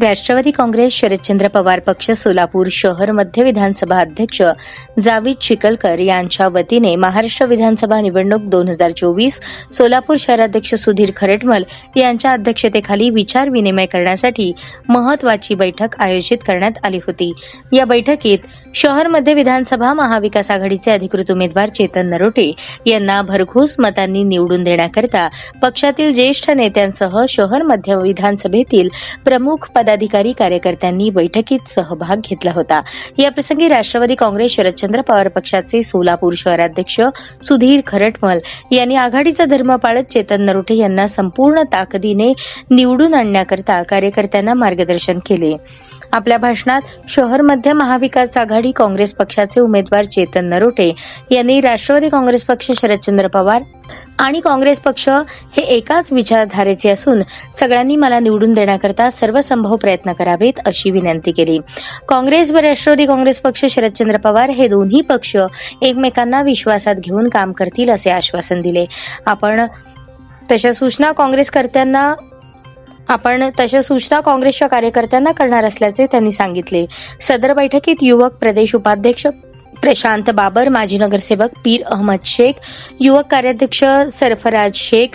राष्ट्रवादी काँग्रेस शरदचंद्र पवार पक्ष सोलापूर शहर मध्य विधानसभा अध्यक्ष जावीद चिकलकर यांच्या वतीने महाराष्ट्र विधानसभा निवडणूक दोन हजार चोवीस सोलापूर शहराध्यक्ष सुधीर खरेटमल यांच्या अध्यक्षतेखाली विचार विनिमय करण्यासाठी महत्वाची बैठक आयोजित करण्यात आली होती. या बैठकीत शहर मध्य विधानसभा महाविकास आघाडीचे अधिकृत उमेदवार चेतन नरोटे यांना भरघोस मतांनी निवडून देण्याकरता पक्षातील ज्येष्ठ नेत्यांसह शहर मध्य विधानसभेतील प्रमुख पदाधिकारी कार्यकर्त्यांनी बैठकीत सहभाग घेतला होता. याप्रसंगी राष्ट्रवादी काँग्रेस शरदचंद्र पवार पक्षाचे सोलापूर शहराध्यक्ष सुधीर खरटमल यांनी आघाडीचा धर्म पाळत चेतन नरोटे यांना संपूर्ण ताकदीने निवडून आणण्याकरता कार्यकर्त्यांना मार्गदर्शन केले. आपल्या भाषणात शहर मध्य महाविकास आघाडी काँग्रेस पक्षाचे उमेदवार चेतन नरोटे यांनी राष्ट्रवादी काँग्रेस पक्ष शरदचंद्र पवार आणि काँग्रेस पक्ष हे एकाच विचारधारेचे असून सगळ्यांनी मला निवडून देण्याकरता सर्वसंभव प्रयत्न करावेत अशी विनंती केली. काँग्रेस व राष्ट्रवादी काँग्रेस पक्ष शरदचंद्र पवार हे दोन्ही पक्ष एकमेकांना विश्वासात घेऊन काम करतील असे आश्वासन दिले. आपण तशा सूचना काँग्रेसकर्त्यांना आपण तशा सूचना काँग्रेसच्या कार्यकर्त्यांना करणार असल्याचे त्यांनी सांगितले. सदर बैठकीत युवक प्रदेश उपाध्यक्ष प्रशांत बाबर माजी नगरसेवक पीर अहमद शेख युवक कार्याध्यक्ष सरफराज शेख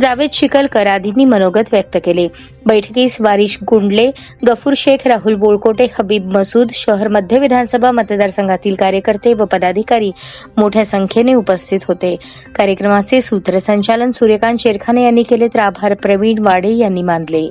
जावेद शिकलकर आदींनी मनोगत व्यक्त केले. बैठकीस वारिश गुंडले गफूर शेख राहुल बोळकोटे हबीब मसूद शहर मध्य विधानसभा मतदारसंघातील कार्यकर्ते व पदाधिकारी मोठ्या संख्येने उपस्थित होते. कार्यक्रमाचे सूत्रसंचालन सूर्यकांत शेरखाने यांनी केले तर आभार प्रवीण वाडे यांनी मानले.